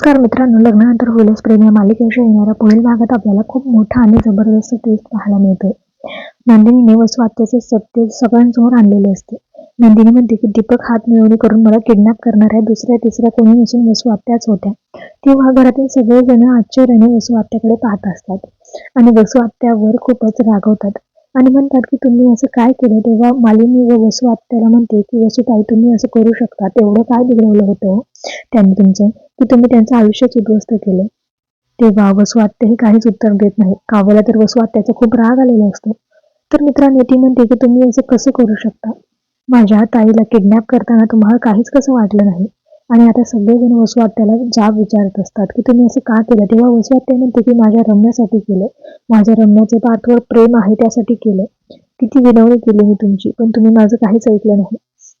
नमस्कार मित्रांनो लग्नानंतर होईलच प्रेम. या मालिकेच्या येणाऱ्या पुढील भागात आपल्याला खूप मोठा आणि जबरदस्त ट्विस्ट पाहायला मिळतोय. नंदिनीने वसुआत्याचे सत्य सगळ्यांसमोर आणलेले असते. नंदिनी म्हणते की दीपक हात मिळवणी करून मला किडनॅप करणाऱ्या दुसऱ्या तिसऱ्या कोणी नसून वसुआत्याच होत्या. तेव्हा घरातील सगळे जण आश्चर्याने वसुआत्याकडे पाहत असतात आणि वसुआत्यावर खूपच रागवतात आणि म्हणतात की तुम्ही असं काय केलं तेव्हा मालिनी व वसू आत्याला म्हणते की वसुताई तुम्ही असं करू शकता. तेवढं काय बिघडवलं होतं त्यांनी तुमचं? की तुम्ही त्यांचं आयुष्यच उद्ध्वस्त केलं? तेव्हा वसू आत्याही काहीच उत्तर देत नाही. काव्याला तर वसू आत्याचा खूप राग आलेला असतो. तर मित्रांनो ती म्हणते की तुम्ही असं कसं करू शकता? माझ्या ताईला किडनॅप करताना तुम्हाला काहीच कसं वाटलं नाही. आणि आता सगळेजण वसू आत्याला जाब विचारत असतात की तुम्ही असं का केलं? तेव्हा वसू आत्या म्हणते की माझ्या रम्यासाठी केलं. माझ्या रम्याचे पार्थवर प्रेम आहे त्यासाठी केलं. किती विनवणी केली मी तुमची पण तुम्ही माझं काहीच ऐकलं नाही.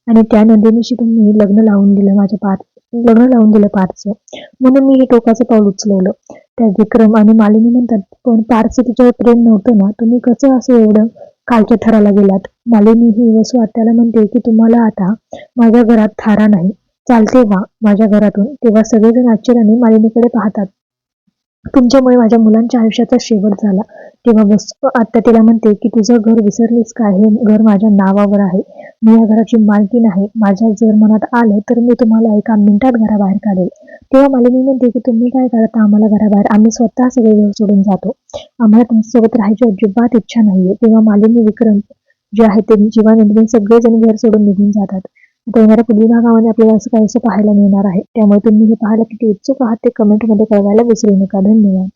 आणि त्या नंदिनीशी तुम्ही लग्न लावून दिलं माझ्या पार्थ लग्न लावून दिलं पार्थचं म्हणून मी हे टोकाचं पाऊल उचलवलं. त्या विक्रम आणि मालिनी म्हणतात पण पार्थचं तिच्यावर प्रेम नव्हतं ना? तुम्ही कसं असं एवढं कालच्या थराला गेलात? मालिनी ही वसू आत्याला म्हणते की तुम्हाला आता माझ्या घरात थारा नाही. चालते वा माझ्या घरातून. तेव्हा सगळेजण आश्चर्याने मालिनीकडे पाहतात. तुमच्यामुळे माझ्या मुलांच्या आयुष्याचा शेवट झाला. तेव्हा बस आत्या तिला म्हणते की तुझं घर विसरलीस का? हे घर माझ्या नावावर आहे. मी या घराची मालकीण आहे. माझ्या जर मनात आलं तर मी तुम्हाला एका मिनिटात घराबाहेर काढेल. तेव्हा मालिनी म्हणते की तुम्ही काय करता? आम्हाला घराबाहेर आम्ही स्वतः सगळे घर सोडून जातो. आम्हाला तुमच्यासोबत राहायची अजिबात इच्छा नाहीये. तेव्हा मालिनी विक्रम जे आहे ते जीवानंदिनी सगळेजण घर सोडून निघून जातात. आता येणाऱ्या पुढील भागामध्ये आपल्याला असं काहीसं पाहायला मिळणार आहे. त्यामुळे तुम्ही हे पाहायला किती उत्सुक आहात ते कमेंटमध्ये कळवायला विसरू नका. धन्यवाद.